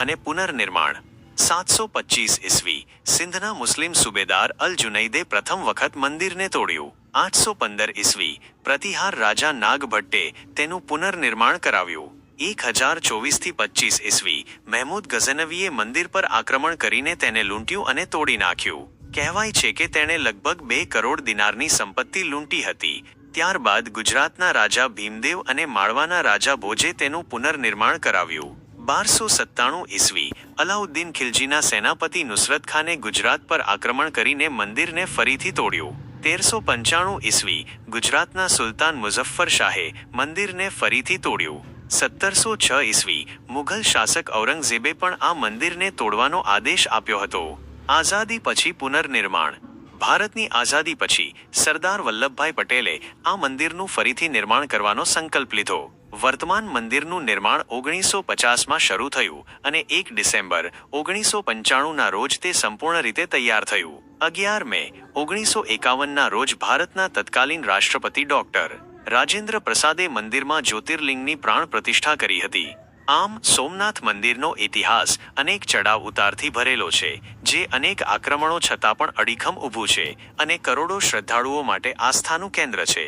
અને પુનર્નિર્માણ. સાતસો પચીસ ઈસવી સિંધના મુસ્લિમ સુબેદાર અલ જુનૈદે પ્રથમ વખત મંદિરને તોડ્યું. આઠસો પંદર ઈસવી પ્રતિહાર રાજા નાગભટ્ટે તેનું પુનર્નિર્માણ કરાવ્યું. એક હજાર ચોવીસથી પચીસ ઈસવી મહેમૂદ ગઝનવીએ મંદિર પર આક્રમણ કરીને તેને લૂંટ્યું અને તોડી નાખ્યું. કહેવાય છે કે તેણે લગભગ બે કરોડ દિનારની સંપત્તિ લૂંટી હતી. ત્યારબાદ ગુજરાતના રાજા ભીમદેવ અને માળવાના રાજા ભોજે તેનું પુનર્નિર્માણ કરાવ્યું. બારસો સત્તાણું ઈસવી, અલાઉદ્દીન ખિલજીના સેનાપતિ નુસરત ખાને ગુજરાત પર આક્રમણ કરીને મંદિરને ફરીથી તોડ્યું. તેરસો પંચાણું ઈસવી, ગુજરાતના સુલતાન મુઝફ્ફર શાહે મંદિરને ફરીથી તોડ્યું. સત્તરસો છ ઈસવી, મુઘલ શાસક ઔરંગઝેબે પણ આ મંદિરને તોડવાનો આદેશ આપ્યો હતો. આઝાદી પછી પુનર્નિર્માણ ભારતની આઝાદી પછી સરદાર વલ્લભભાઈ પટેલે આ મંદિરનું ફરીથી નિર્માણ કરવાનો સંકલ્પ લીધો. વર્તમાન મંદિરનું નિર્માણ ઓગણીસો પચાસમાં શરૂ થયું અને એક ડિસેમ્બર ઓગણીસો પંચાણુંના રોજ તે સંપૂર્ણ રીતે તૈયાર થયું. અગિયાર મે ઓગણીસો એકાવનના રોજ ભારતના તત્કાલીન રાષ્ટ્રપતિ ડોક્ટર રાજેન્દ્ર પ્રસાદે મંદિરમાં જ્યોતિર્લિંગની પ્રાણ પ્રતિષ્ઠા કરી હતી. આમ સોમનાથ મંદિરનો ઇતિહાસ અનેક ચડાવ ઉતારથી ભરેલો છે, જે અનેક આક્રમણો છતાં પણ અડીખમ ઊભું છે અને કરોડો શ્રદ્ધાળુઓ માટે આસ્થાનું કેન્દ્ર છે.